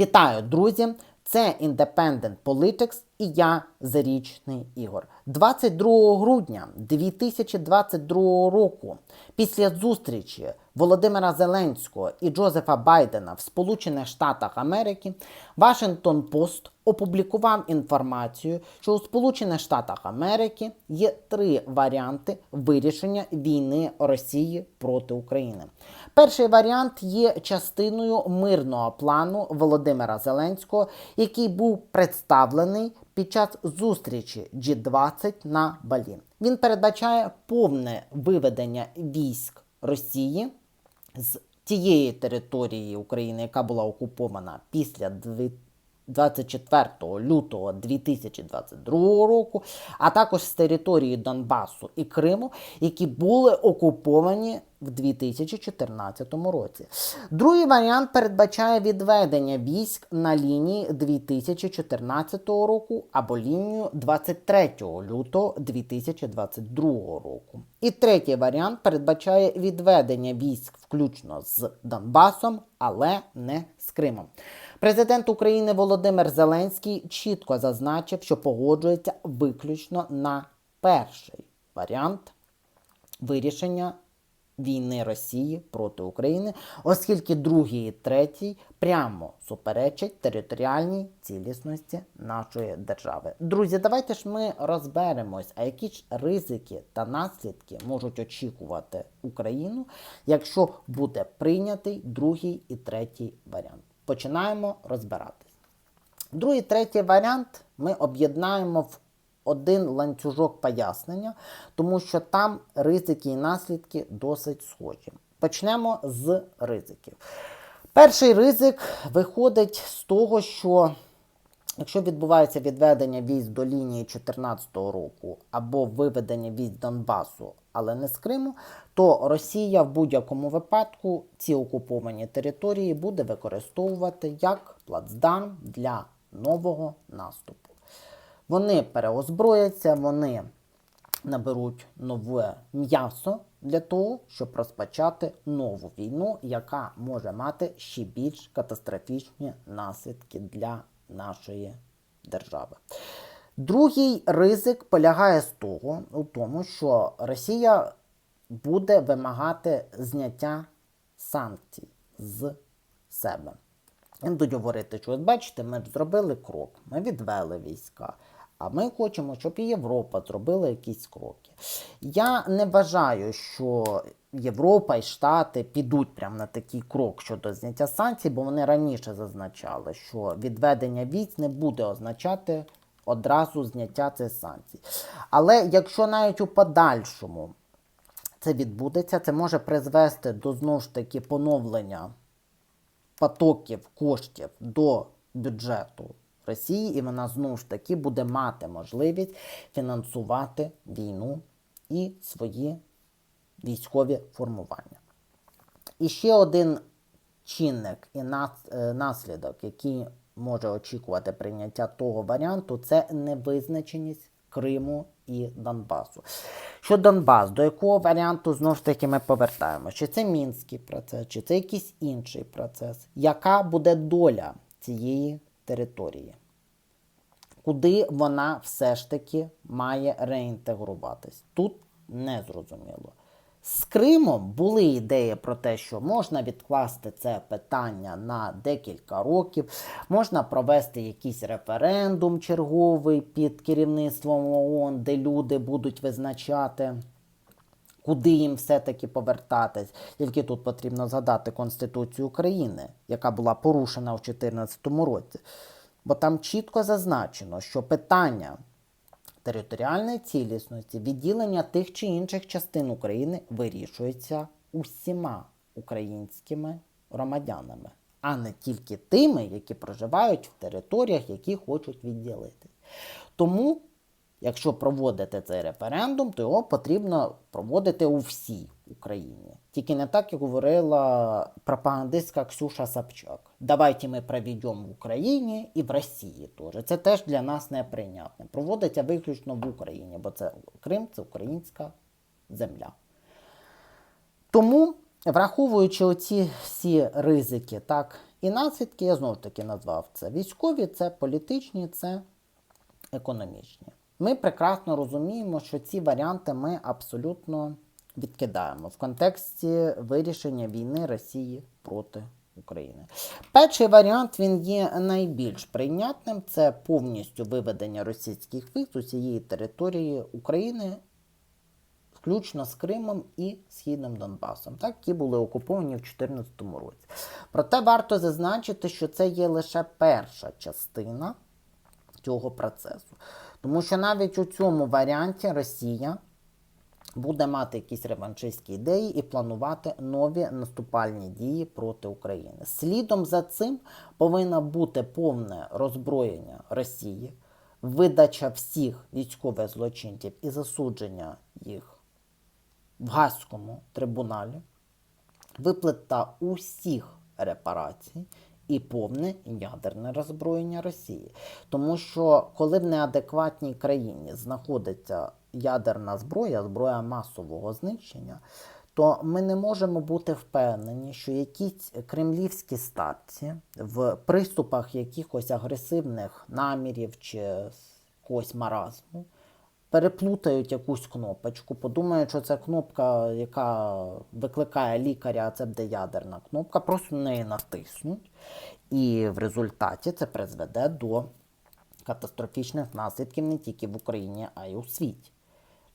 Вітаю, друзі! Це Independent Politics і я Зарічний Ігор. 22 грудня 2022 року, після зустрічі Володимира Зеленського і Джозефа Байдена в Сполучених Штатах Америки, Вашингтон Пост опублікував інформацію, що у Сполучених Штатах Америки є три варіанти вирішення війни Росії проти України. Перший варіант є частиною мирного плану Володимира Зеленського, який був представлений під час зустрічі G20 на Балі. Він передбачає повне виведення військ Росії з тієї території України, яка була окупована після 24 лютого 2022 року, а також з території Донбасу і Криму, які були окуповані в 2014 році. Другий варіант передбачає відведення військ на лінії 2014 року або лінію 23 лютого 2022 року. І третій варіант передбачає відведення військ включно з Донбасом, але не з Кримом. Президент України Володимир Зеленський чітко зазначив, що погоджується виключно на перший варіант вирішення війни Росії проти України, оскільки другий і третій прямо суперечать територіальній цілісності нашої держави. Друзі, давайте ж ми розберемось, а які ж ризики та наслідки можуть очікувати Україну, якщо буде прийнятий другий і третій варіант. Починаємо розбиратись. Другий, третій варіант ми об'єднаємо в один ланцюжок пояснення, тому що там ризики і наслідки досить схожі. Почнемо з ризиків. Перший ризик виходить з того, що якщо відбувається відведення військ до лінії 2014 року або виведення військ Донбасу, але не з Криму, то Росія в будь-якому випадку ці окуповані території буде використовувати як плацдарм для нового наступу. Вони переозброяться, вони наберуть нове м'ясо для того, щоб розпочати нову війну, яка може мати ще більш катастрофічні наслідки для нашої держави. Другий ризик полягає з того, у тому, що Росія буде вимагати зняття санкцій з себе. Він будуть говорити, що от бачите, ми зробили крок, ми відвели війська. А ми хочемо, щоб і Європа зробила якісь кроки. Я не вважаю, що Європа і Штати підуть прямо на такий крок щодо зняття санкцій, бо вони раніше зазначали, що відведення військ не буде означати одразу зняття цих санкцій. Але якщо навіть у подальшому це відбудеться, це може призвести до знову ж таки поновлення потоків коштів до бюджету Росії, і вона знову ж таки буде мати можливість фінансувати війну і свої військові формування. І ще один чинник і е, наслідок, який може очікувати прийняття того варіанту, це невизначеність Криму і Донбасу. Що Донбас, до якого варіанту знову ж таки ми повертаємося? Чи це мінський процес, чи це якийсь інший процес? Яка буде доля цієї території? Куди вона все ж таки має реінтегруватись? Тут не зрозуміло. З Кримом були ідеї про те, що можна відкласти це питання на декілька років, можна провести якийсь референдум черговий під керівництвом ООН, де люди будуть визначати, куди їм все-таки повертатись. Тільки тут потрібно згадати Конституцію України, яка була порушена в 2014 році. Бо там чітко зазначено, що питання територіальної цілісності, відділення тих чи інших частин України вирішується усіма українськими громадянами, а не тільки тими, які проживають в територіях, які хочуть відділити. Тому, якщо проводити цей референдум, то його потрібно проводити у всій Україні. Тільки не так, як говорила пропагандистка Ксюша Собчак. Давайте ми проведемо в Україні і в Росії теж. Це теж для нас неприйнятне. Проводиться виключно в Україні, бо це Крим це українська земля. Тому, враховуючи оці всі ризики, так, І наслідки я знову ж таки назвав це військові, це політичні, це економічні. Ми прекрасно розуміємо, що ці варіанти ми абсолютно відкидаємо в контексті вирішення війни Росії проти України. Перший варіант він є найбільш прийнятним це повністю виведення російських військ з усієї території України, включно з Кримом і Східним Донбасом, так, які були окуповані в 2014 році. Проте варто зазначити, що це є лише перша частина цього процесу. Тому що навіть у цьому варіанті Росія буде мати якісь реваншистські ідеї і планувати нові наступальні дії проти України. Слідом за цим повинно бути повне роззброєння Росії, видача всіх військових злочинців і засудження їх в Гаазькому трибуналі, виплата усіх репарацій і повне ядерне роззброєння Росії. Тому що коли в неадекватній країні знаходиться ядерна зброя, зброя масового знищення, то ми не можемо бути впевнені, що якісь кремлівські старці в приступах якихось агресивних намірів чи якогось маразму переплутають якусь кнопочку, подумають, що це кнопка, яка викликає лікаря, а це буде ядерна кнопка, просто на неї натиснуть. І в результаті це призведе до катастрофічних наслідків не тільки в Україні, а й у світі.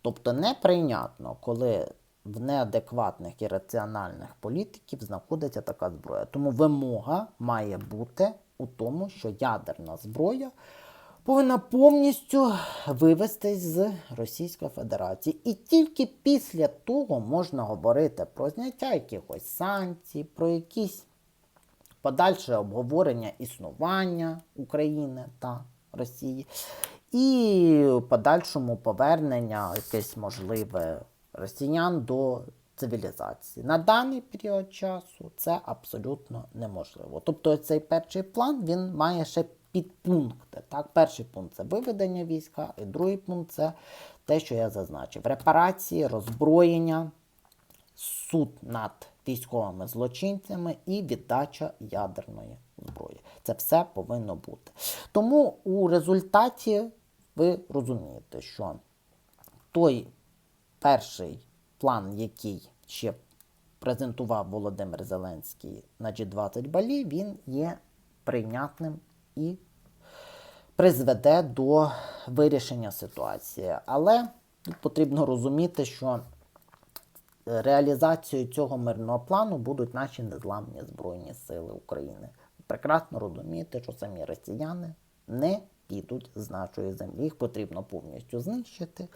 Тобто неприйнятно, коли в неадекватних і раціональних політиків знаходиться така зброя. Тому вимога має бути у тому, що ядерна зброя повинна повністю вивестись з Російської Федерації. І тільки після того можна говорити про зняття якихось санкцій, про якісь подальше обговорення існування України та Росії, і подальшому повернення якесь можливе росіян до цивілізації. На даний період часу це абсолютно неможливо. Тобто цей перший план він має ще підпункти. Так? Перший пункт це виведення війська, і другий пункт це те, що я зазначив: репарації, роззброєння, суд над військовими злочинцями і віддача ядерної зброї. Це все повинно бути. Тому у результаті ви розумієте, що той перший план, який ще презентував Володимир Зеленський на G20 Балі, він є прийнятним і призведе до вирішення ситуації. Але потрібно розуміти, що реалізацією цього мирного плану будуть наші незламні Збройні Сили України. Прекрасно розумієте, що самі росіяни не підуть з нашої землі. Їх потрібно повністю знищити.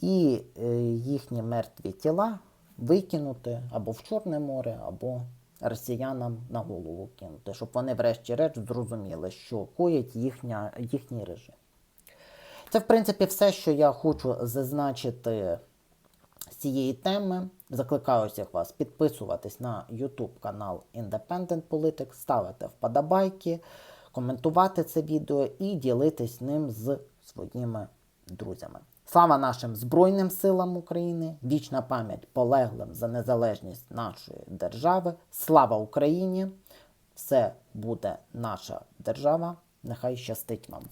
І е, їхні мертві тіла викинути або в Чорне море, або росіянам на голову кинути, щоб вони, врешті-решт, зрозуміли, що коїть їхня, їхній режим. Це, в принципі, все, що я хочу зазначити з цієї теми. Закликаю всіх вас підписуватись на YouTube канал Independent Politics, ставити вподобайки, коментувати це відео і ділитись ним з своїми друзями. Слава нашим Збройним силам України, вічна пам'ять полеглим за незалежність нашої держави. Слава Україні! Все буде наша держава. Нехай щастить вам!